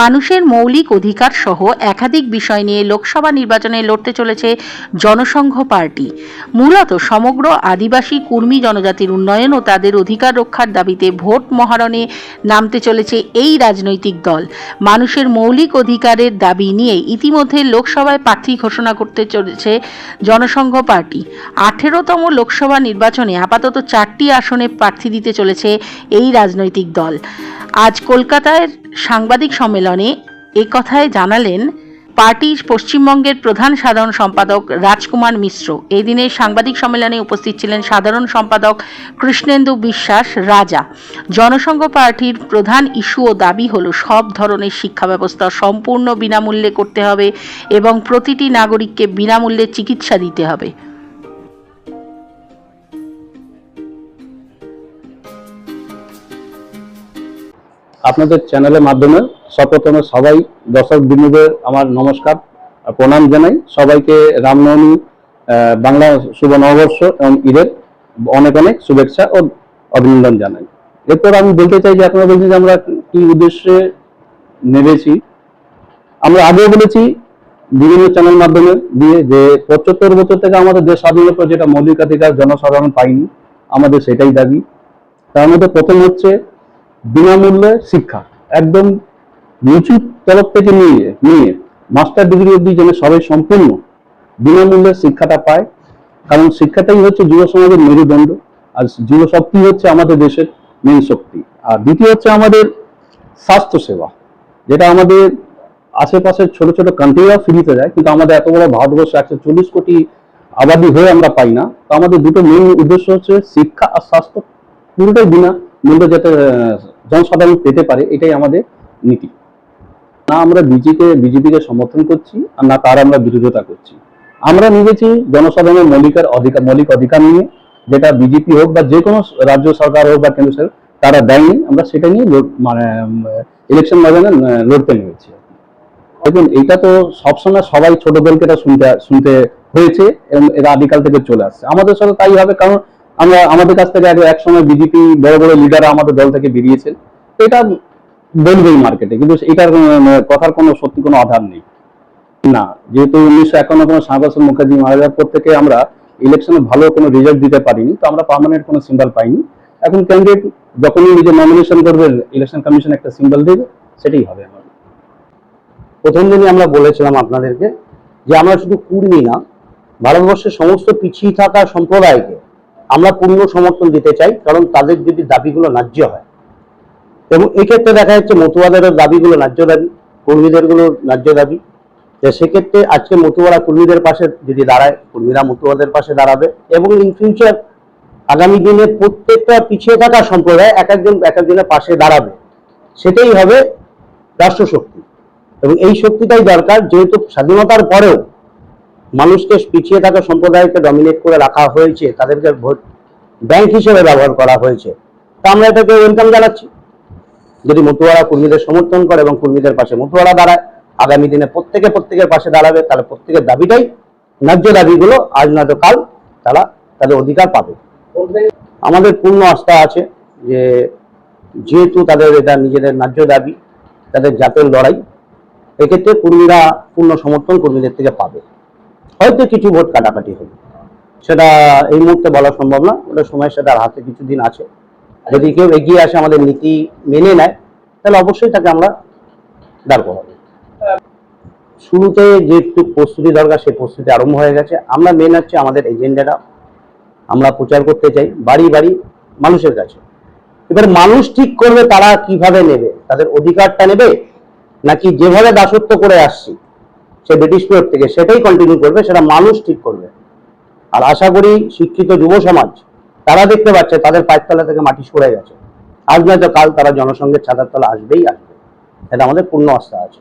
মানুষের মৌলিক অধিকার সহ একাধিক বিষয় নিয়ে লোকসভা নির্বাচনে লড়তে চলেছে জনসংঘ পার্টি। মূলত সমগ্র আদিবাসী কুর্মী জনজাতির উন্নয়ন ও তাদের অধিকার রক্ষার দাবিতে ভোট মহারণে নামতে চলেছে এই রাজনৈতিক দল। মানুষের মৌলিক অধিকারের দাবি নিয়ে ইতিমধ্যে লোকসভায় প্রার্থী ঘোষণা করতে চলেছে জনসংঘ পার্টি। আঠেরোতম লোকসভা নির্বাচনে আপাতত চারটি আসনে প্রার্থী দিতে চলেছে এই রাজনৈতিক দল। আজ কলকাতায় সাংবাদিক সম্মেলনে এ কথায় জানালেন পার্টির পশ্চিমবঙ্গের প্রধান সাধারণ সম্পাদক রাজকুমার মিশ্র। এই দিনের সাংবাদিক সম্মেলনে উপস্থিত ছিলেন সাধারণ সম্পাদক কৃষ্ণেন্দু বিশ্বাস রাজা। জনসংঘ পার্টির প্রধান ইস্যু ও দাবি হলো, সব ধরনের শিক্ষা ব্যবস্থা সম্পূর্ণ বিনামূল্যে করতে হবে এবং প্রতিটি নাগরিককে বিনামূল্যে চিকিৎসা দিতে হবে। আপনাদের চ্যানেলের মাধ্যমে সপ্রথমে সবাই দর্শক বিন্দুদের আমার নমস্কার প্রণাম জানাই। সবাইকে রামনবমী বাংলা শুভ নববর্ষ এবং ঈদের অনেক অনেক শুভেচ্ছা ও অভিনন্দন জানাই। এরপর আমি বলতে চাই যে আপনারা বলছেন যে আমরা কি উদ্দেশ্যে নেমেছি। আমরা আগেও বলেছি বিভিন্ন চ্যানেল মাধ্যমে দিয়ে যে পঁচাত্তর বছর থেকে আমাদের দেশ স্বাধীনের পর যেটা মৌলিকাধিকার জনসাধারণ পাইনি আমাদের সেটাই দাবি। তার মধ্যে প্রথম হচ্ছে বিনামূল্যে শিক্ষা। একদম নিচু তরফ থেকে নিয়ে নিয়ে মাস্টার ডিগ্রি অবধি যেন সবাই সম্পূর্ণ, বিনামূল্যে শিক্ষাটা পায়। কারণ শিক্ষাটাই হচ্ছে যুব সমাজের মেরুদণ্ড। আর যুব শক্তি হচ্ছে আমাদের দেশের মেন শক্তি। আর দ্বিতীয় হচ্ছে আমাদের স্বাস্থ্য সেবা যেটা আমাদের আশেপাশের ছোট ছোট কান্ট্রিরা ফ্রিতে যায় কিন্তু আমাদের এত বড় ভারতবর্ষ একশো চল্লিশ কোটি আবাদি হয়ে আমরা পাই না। তো আমাদের দুটো মেন উদ্দেশ্য হচ্ছে শিক্ষা আর স্বাস্থ্য, পুরোটাই বিনা মূল্য যাতে জনসাধারণ পেতে পারে, এটাই আমাদের নীতি। না আমরা বিজেপি বিজেপিকে সমর্থন করছি আর না তার আমরা বিরোধিতা করছি। আমরা নিয়েছি জনসাধারণের মৌলিকার অধিকার, মৌলিক অধিকার নিয়ে। যেটা বিজেপি হোক বা যে কোনো রাজ্য সরকার হোক বা কেন্দ্র সরকার, তারা দেয়নি। আমরা সেটা নিয়ে মানে ইলেকশন ময়দানে লড়তে নেমেছি। দেখুন এটা তো সবসময় সবাই ছোট দলকে এটা শুনতে শুনতে হয়েছে এবং এরা আদিকাল থেকে চলে আসছে। আমাদের সাথে তাই হবে, কারণ আমরা, আমাদের কাছ থেকে এক- এক সময় বিজেপি বড় বড় লিডাররা আমাদের দল থেকে বেরিয়েছেন এটা বলবেই মার্কেটে কিন্তু এটার কথার কোনো, সত্যি কোনো আধার নেই। না, যেহেতু উনিশশো একান্ন কোনো শ্যামাপ্রসাদ মুখার্জি মারা যাওয়ার পর থেকে আমরা ইলেকশনে ভালো কোনো রেজাল্ট দিতে পারিনি, তো আমরা পার্মানেন্ট কোনো সিম্বল পাইনি। এখন ক্যান্ডিডেট যখনই নিজের নমিনেশন করবে ইলেকশন কমিশন একটা সিম্বল দেবে, সেটাই হবে আমার। প্রথম দিনই আমরা বলেছিলাম আপনাদেরকে যে আমরা শুধু কুর্মী না, ভারতবর্ষের সমস্ত পিছিয়ে থাকা সম্প্রদায়কে আমরা পূর্ণ সমর্থন দিতে চাই, কারণ তাদের যদি দাবিগুলো ন্যায্য হয়। এবং এক্ষেত্রে দেখা যাচ্ছে মতুয়াদের দাবিগুলো ন্যায্য দাবি কর্মীদেরগুলো ন্যায্য দাবি। সেক্ষেত্রে আজকে মতুয়ারা কর্মীদের পাশে যদি দাঁড়ায়, কর্মীরা মতুয়াদের পাশে দাঁড়াবে। এবং ইন ফিউচার আগামী দিনে প্রত্যেকটা পিছিয়ে থাকা সম্প্রদায় এক একজন, এক একজনের পাশে দাঁড়াবে। সেটাই হবে রাষ্ট্রশক্তি। এবং এই শক্তিটাই দরকার, যেহেতু স্বাধীনতার পরেও মানুষকে পিছিয়ে থাকা সম্প্রদায়কে ডমিনেট করে রাখা হয়েছে, তাদেরকে ভোট ব্যাংক হিসেবে ব্যবহার করা হয়েছে। তা আমরা এটাকে ওয়েলকাম জানাচ্ছি। যদি মতুয়ারা কর্মীদের সমর্থন করে এবং কর্মীদের পাশে মতুয়ারা দাঁড়ায়, আগামী দিনে প্রত্যেকে প্রত্যেকের পাশে দাঁড়াবে, তাহলে প্রত্যেকের দাবিটাই ন্যায্য দাবিগুলো আজ নয়তো কাল তারা তাদের অধিকার পাবে। আমাদের পূর্ণ আস্থা আছে যে যেহেতু তাদের এটা নিজেদের ন্যায্য দাবি, তাদের জাতের লড়াই, এক্ষেত্রে কর্মীরা পূর্ণ সমর্থন কর্মীদের থেকে পাবে। হয়তো কিছু ভোট কাটাকাটি হবে সেটা এই মুহূর্তে বলা সম্ভব না, ওটা সময়ের সাথে আর হাতে কিছুদিন আছে। যদি কেউ এগিয়ে আসে আমাদের নীতি মেনে নেয়, তাহলে অবশ্যই তাকে আমরা দাঁড় করাবো। শুরুতে যেটুকু প্রস্তুতি দরকার, সেই প্রস্তুতি আরম্ভ হয়ে গেছে। আমরা মেন হচ্ছে আমাদের এজেন্ডাটা আমরা প্রচার করতে চাই বাড়ি বাড়ি মানুষের কাছে। এবার মানুষ ঠিক করবে তারা কীভাবে নেবে? তাদের অধিকারটা নেবে? নাকি যেভাবে দাসত্ব করে আসছি সে ব্রিটিশ পিরিয়ড থেকে সেটাই কন্টিনিউ করবে, সেটা মানুষ ঠিক করবে। আর আশা করি শিক্ষিত যুব সমাজ, তারা দেখতে পাচ্ছে তাদের পায়ের তলা থেকে মাটি সরে গেছে। আজ নয়তো কাল তারা জনসংঘের ছাতার তলা আসবেই আসবে। এটা আমাদের পূর্ণ আস্থা আছে।